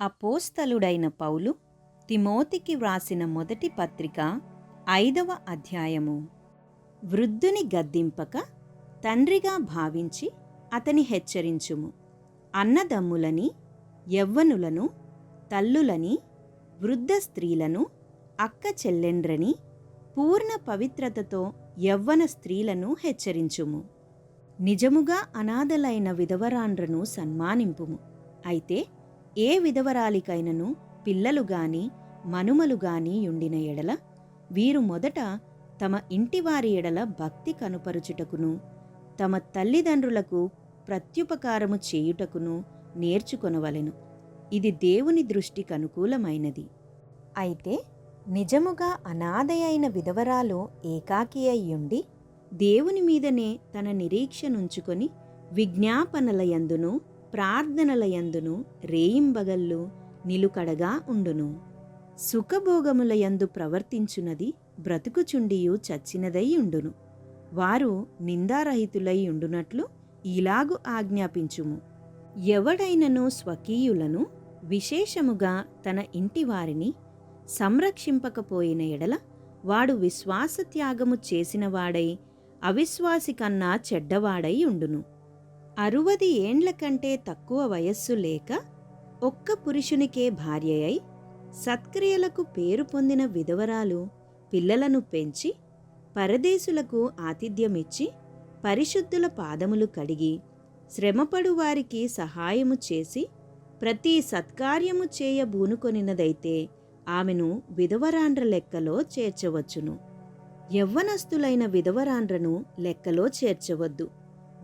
అపోస్తలుడైన పౌలు తిమోతికి వ్రాసిన మొదటి పత్రిక ఐదవ అధ్యాయము. వృద్ధుని గద్దింపక తండ్రిగా భావించి అతని హెచ్చరించుము. అన్నదమ్ములని యవ్వనులను తల్లులని వృద్ధ స్త్రీలను అక్క చెల్లెండ్రని పూర్ణ పవిత్రతతో యవ్వన స్త్రీలను హెచ్చరించుము. నిజముగా అనాథలైన విధవరాండ్రను సన్మానింపుము. అయితే ఏ విధవరాలికైనను పిల్లలు గాని మనుమలు గాని యుండిన ఎడల వీరు మొదట తమ ఇంటివారి ఎడల భక్తి కనుపరుచుటకును తమ తల్లిదండ్రులకు ప్రత్యుపకారము చేయుటకును నేర్చుకొనవలెను. ఇది దేవుని దృష్టికి అనుకూలమైనది అయితే నిజముగా అనాథయైన విధవరాలు ఏకాకి అయ్యుండి దేవుని మీదనే తన నిరీక్షనుంచుకొని విజ్ఞాపనలయందును ప్రార్థనలయందును రేయింబగళ్ళు నిలుకడగా ఉండును. సుఖభోగములయందు ప్రవర్తించునది బ్రతుకుచుండియు చచ్చినదై ఉండును. వారు నిందారహితులై ఉండునట్లు ఇలాగు ఆజ్ఞాపించుము. ఎవడైనను స్వకీయులను విశేషముగా తన ఇంటివారిని సంరక్షింపకపోయిన ఎడల వాడు విశ్వాసత్యాగము చేసినవాడై అవిశ్వాసి కన్నా చెడ్డవాడై ఉండును. అరువది ఏండ్ల కంటే తక్కువ వయస్సు లేక ఒక్క పురుషునికే భార్య అయి సత్క్రియలకు పేరు పొందిన విధవరాలు పిల్లలను పెంచి పరదేశులకు ఆతిథ్యమిచ్చి పరిశుద్ధుల పాదములు కడిగి శ్రమపడు వారికి సహాయము చేసి ప్రతి సత్కార్యము చేయ బూనుకొనినదైతే ఆమెను విధవరాండ్ర లెక్కలో చేర్చవచ్చును. యవ్వనస్తులైన విధవరాండ్రను లెక్కలో చేర్చవద్దు.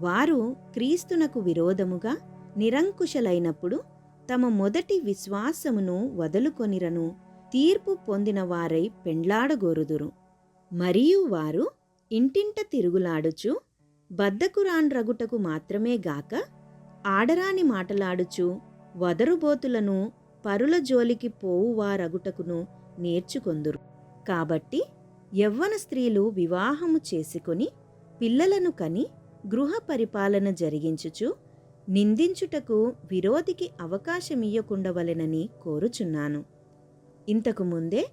వారు క్రీస్తునకు విరోధముగా నిరంకుశలైనప్పుడు తమ మొదటి విశ్వాసమును వదులుకొనిరను తీర్పు పొందిన వారై పెండ్లాడగోరుదురు. మరియు వారు ఇంటింట తిరుగులాడుచు బద్దకురాండ్రగుటకు మాత్రమే గాక ఆడరాని మాటలాడుచు వదరుబోతులను పరుల జోలికి పోవువారగుటకును నేర్చుకొందురు. కాబట్టి యవ్వన స్త్రీలు వివాహము చేసుకొని పిల్లలను కని గృహ పరిపాలన జరిగించుచు నిందించుటకు విరోధికి అవకాశమియ్యకుండవలెనని కోరుచున్నాను. ఇంతకు ముందే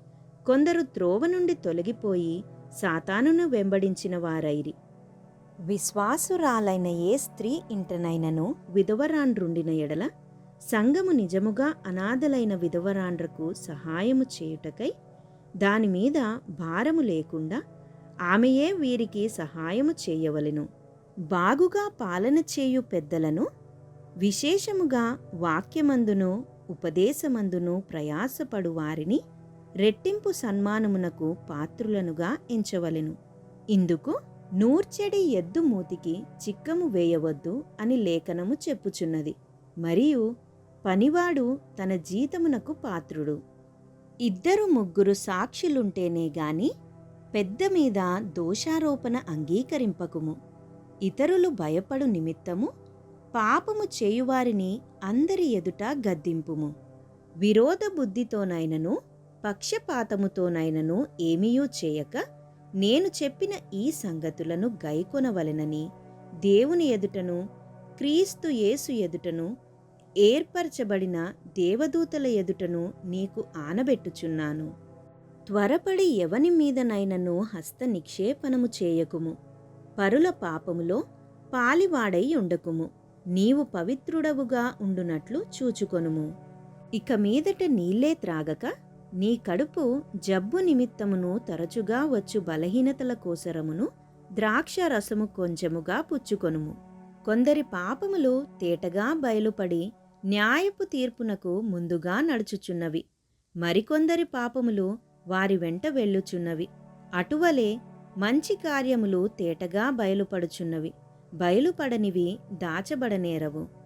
కొందరు త్రోవ నుండి తొలగిపోయి సాతానును వెంబడించిన వారైరి. విశ్వాసురాలైన ఏ స్త్రీ ఇంటనైనను విధవరాండ్రుండిన ఎడల సంఘము నిజముగా అనాథలైన విధవరాండ్రకు సహాయము చేయుటకై దానిమీద భారము లేకుండా ఆమెయే వీరికి సహాయము చేయవలెను. బాగుగా పాలన చేయు పెద్దలను విశేషముగా వాక్యమందును ఉపదేశమందును ప్రయాసపడు వారిని రెట్టింపు సన్మానమునకు పాత్రులనుగా ఎంచవలెను. ఇందుకు నూర్చెడి ఎద్దు మూతికి చిక్కము వేయవద్దు అని లేఖనము చెప్పుచున్నది. మరియు పనివాడు తన జీతమునకు పాత్రుడు. ఇద్దరు ముగ్గురు సాక్షులుంటేనే గాని పెద్ద మీద దోషారోపణ అంగీకరింపకుము. ఇతరులు భయపడు నిమిత్తము పాపము చేయువారిని అందరి ఎదుట గద్దింపుము. విరోధ బుద్ధితోనైనను పక్షపాతముతోనైనను ఏమీయూ చేయక నేను చెప్పిన ఈ సంగతులను గైకొనవలెనని దేవుని ఎదుటను క్రీస్తు యేసు ఎదుటను ఏర్పరచబడిన దేవదూతల ఎదుటను నీకు ఆనబెట్టుచున్నాను. త్వరపడి ఎవని మీదనైనను హస్త నిక్షేపణము చేయకుము. పరుల పాపములో పాలివాడై ఉండకుము. నీవు పవిత్రుడవుగా ఉండునట్లు చూచుకొనుము. ఇక మీదట నీళ్ళే త్రాగక నీ కడుపు జబ్బు నిమిత్తమును తరచుగా వచ్చు బలహీనతల కోసరమును ద్రాక్ష రసము కొంచెముగా పుచ్చుకొనుము. కొందరి పాపములు తేటగా బయలుపడి న్యాయపు తీర్పునకు ముందుగా నడుచుచున్నవి. మరికొందరి పాపములు వారి వెంట వెళ్ళుచున్నవి. అటువలే మంచి కార్యములు తేటగా బయలుపడుచున్నవి. బయలుపడనివి దాచబడనేరవు.